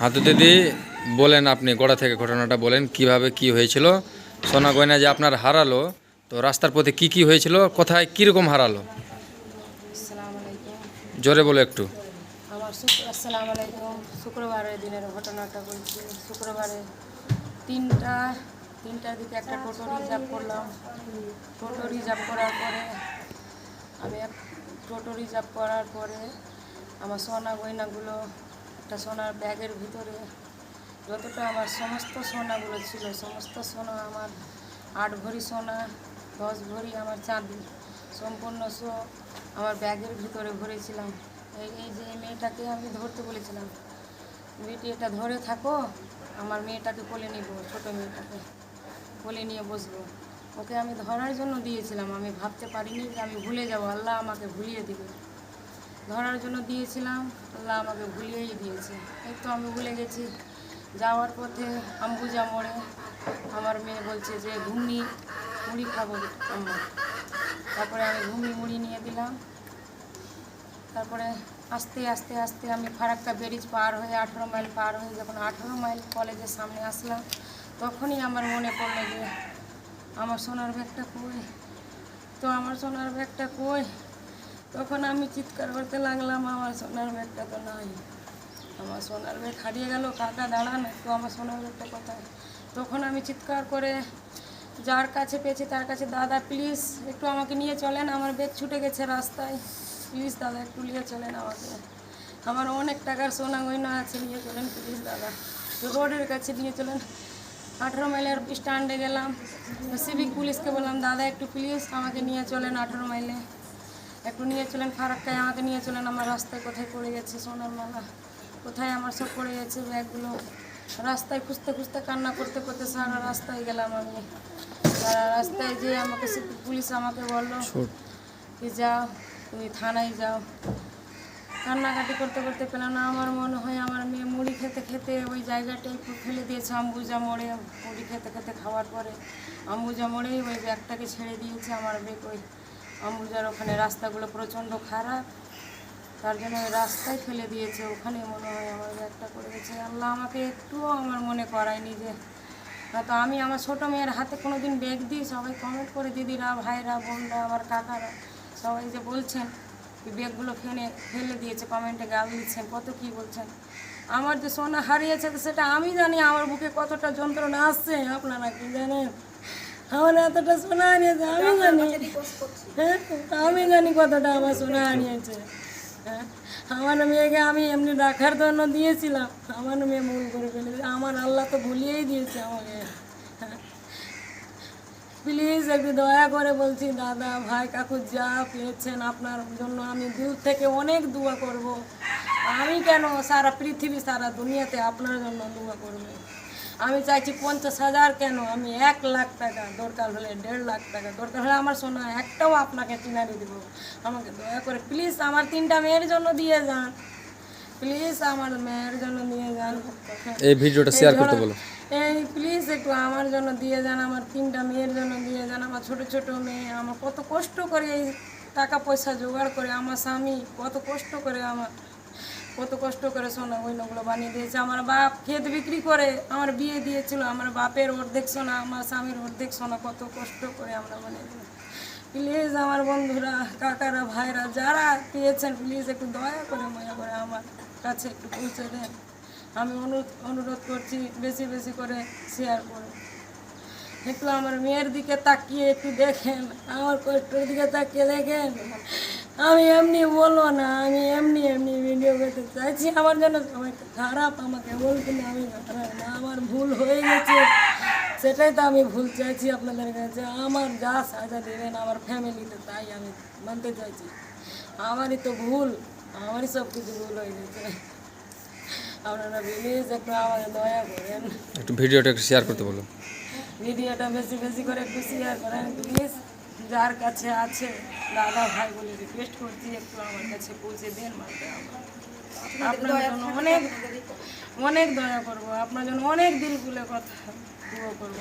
হাতু দিদি বলেন আপনি গোড়া থেকে ঘটনাটা বলেন কীভাবে কি হয়েছিল? সোনা গয়না যে আপনার হারালো তো রাস্তার পথে কি কি হয়েছিল কোথায় কীরকম হারালো? জোরে বলো একটু। আমার আসসালামু আলাইকুম। শুক্রবারের দিনের ঘটনাটা বলছি। শুক্রবারে তিনটা তিনটার দিকে একটা টোটো রিজার্ভ করলাম। টোটো রিজার্ভ করার পরে আমি এক টোটো রিজার্ভ করার পরে আমার সোনা গয়নাগুলো একটা সোনার ব্যাগের ভিতরে যতটা আমার সমস্ত সোনাগুলো ছিল, সমস্ত সোনা আমার আট ভরি সোনা, দশ ভরি আমার চাঁদি সম্পূর্ণ সো আমার ব্যাগের ভিতরে ভরেছিলাম। এই এই যে মেয়েটাকে আমি ধরতে বলেছিলাম, বেটি, এটা ধরে থাকো, আমার মেয়েটাকে কোলে নিব, ছোট মেয়েটাকে কোলে নিয়ে বসবো। ওকে আমি ধরার জন্য দিয়েছিলাম, আমি ভাবতে পারিনি যে আমি ভুলে যাব, আল্লাহ আমাকে ভুলিয়ে দিবে। ধরার জন্য দিয়েছিলাম, আল্লাহ আমাকে ভুলিয়েই দিয়েছে। এই তো আমি ভুলে গেছি। যাওয়ার পথে আম্বুজা মোড়ে আমার মেয়ে বলছে যে ঘুমনি মুড়ি খাব আম্মা তারপরে আমি ঘুমনি মুড়ি নিয়ে দিলাম। তারপরে আস্তে আস্তে আস্তে আমি ফারাক্কা ব্রিজ পার হয়ে আঠেরো মাইল পার হয়ে যখন আঠেরো মাইল কলেজের সামনে আসলাম, তখনই আমার মনে পড়ল যে, আমার সোনার ব্যাগটা কই? তো আমার সোনার ব্যাগটা কই? তখন আমি চিৎকার করতে লাগলাম, আমার সোনার ব্যাগটা তো নাই। আমার সোনার ব্যাগ হারিয়ে গেল কাকা দাঁড়ান একটু, আমার সোনার ব্যাগটা কোথায়? তখন আমি চিৎকার করে, যার কাছে পেয়েছি তার কাছে, দাদা প্লিজ একটু আমাকে নিয়ে চলেন, আমার ব্যাগ ছুটে গেছে রাস্তায়। প্লিজ দাদা, একটু নিয়ে চলেন আমাকে। আমার অনেক টাকার সোনা গয়না আছে, নিয়ে চলেন প্লিজ দাদা। রোডের কাছে নিয়ে চলেন। আঠেরো মাইলের স্ট্যান্ডে গেলাম। সিভিক পুলিশকে বললাম, দাদা, একটু প্লিজ আমাকে নিয়ে চলেন আঠেরো মাইলে। একটু নিয়ে চলেন ফারাক্কায় আমাকে নিয়ে চলেন আমার রাস্তায় কোথায় পড়ে গেছে সোনার মালা? কোথায় আমার সব পড়ে গেছে ব্যাগগুলো? রাস্তায় খুঁজতে খুঁজতে কান্না করতে করতে সারা রাস্তায় গেলাম আমি। সারা রাস্তায় যে আমাকে পুলিশ আমাকে বলল যে যাও তুমি থানায় যাও। কান্নাকাটি করতে করতে পেলাম না আমার মনে হয় আমার মেয়ে মুড়ি খেতে খেতে ওই জায়গাটাই একটু ফেলে দিয়েছে আম্বুজা মোড়ে মুড়ি খেতে খেতে খাওয়ার পরে। আম্বুজা মোড়েই ওই ব্যাগটাকে ছেড়ে দিয়েছে আমার ব্যাগ ওই আম্বুজার ওখানে রাস্তাগুলো প্রচণ্ড খারাপ। তার জন্য রাস্তায় ফেলে দিয়েছে। ওখানে মনে হয় আমার পড়ে গেছে। আল্লাহ আমাকে একটুও আমার মনে করায়নি যে তো আমি আমার ছোটো মেয়ের হাতে কোনো দিন ব্যাগ দিই সবাই কমেন্ট করে দিদিরা, ভাইরা, বোনরা, আমার কাকারা সবাই যে বলছেন ব্যাগগুলো ফেলে ফেলে দিয়েছে কমেন্টে গাল দিচ্ছেন, কত কি বলছেন? আমার যে সোনা হারিয়েছে তো সেটা আমি জানি আমার বুকে কতটা যন্ত্রণা আসছে আপনারা কি জানেন? আমার এতটা সোনা হারিয়েছে আমি জানি। হ্যাঁ আমি জানি কতটা আমার সোনা হারিয়েছে হ্যাঁ আমার মেয়েকে আমি এমনি রাখার জন্য দিয়েছিলাম। আমার মেয়ে ভুল করে ফেলেছে। আমার আল্লাহ তো ভুলিয়েই দিয়েছে আমাকে। হ্যাঁ প্লিজ একটু দয়া করে বলছি দাদা ভাই কাকু যা পেয়েছেন আপনার জন্য আমি দূর থেকে অনেক দোয়া করব। আমি কেন সারা পৃথিবী সারা দুনিয়াতে আপনার জন্য দোয়া করব। আমি চাইছি পঞ্চাশ হাজার কেন? আমি এক লাখ টাকা দরকার হলে দেড় লাখ টাকা দরকার হলে আমার সোনা একটাও আপনাকে চিনারি দেবো। আমাকে দয়া করে প্লিজ আমার তিনটা মেয়ের জন্য দিয়ে যান। প্লিজ আমার মেয়ের জন্য দিয়ে যান। এই ভিডিওটা শেয়ার করতে বলো। এই প্লিজ একটু আমার জন্য দিয়ে যান আমার তিনটা মেয়ের জন্য দিয়ে যান। আমার ছোট ছোট মেয়ে আমার কত কষ্ট করে এই টাকা পয়সা জোগাড় করে আমার স্বামী কত কষ্ট করে আমার কত কষ্ট করে সোনা গয়নাগুলো বানিয়ে দিয়েছে। আমার বাপ ক্ষেত বিক্রি করে আমার বিয়ে দিয়েছিল। আমার বাপের অর্ধেক সোনা, আমার স্বামীর অর্ধেক সোনা, কত কষ্ট করে আমরা বানিয়ে দিই প্লিজ আমার বন্ধুরা, কাকারা, ভাইরা, যারা পেয়েছেন, প্লিজ একটু দয়া করে ময়া করে আমার কাছে একটু পৌঁছে দেন। আমি অনুরোধ অনুরোধ করছি বেশি বেশি করে শেয়ার করে একটু আমার মেয়ের দিকে তাকিয়ে একটু দেখেন, আমার কষ্টের দিকে তাকিয়ে দেখেন। আমি এমনি বলব না আমি এমনি এমনি ভিডিও করতে চাইছি। আমার জন্য সবাই খারাপ আমাকে বলবেন আমি খারাপ না। আমার ভুল হয়ে গেছে। সেটাই তো আমি ভুল চাইছি আপনাদের কাছে। আমার যা সাজা দেবেন আমার ফ্যামিলিতে তাই আমি মানতে চাইছি। আমারই তো ভুল আমারই সব কিছু ভুল হয়ে গেছে। আপনারা প্লিজ একটু আমাকে দয়া করেন। একটু ভিডিওটা একটু শেয়ার করতে বলো ভিডিওটা বেশি বেশি করে একটু শেয়ার করেন প্লিজ যার কাছে আছে দাদা ভাই বলে রিকোয়েস্ট করছি একটু আমার কাছে পৌঁছে দেন মাকে আমার। আপনার জন্য অনেক অনেক দয়া করব। আপনার জন্য অনেক দিল খুলে কথা। করব।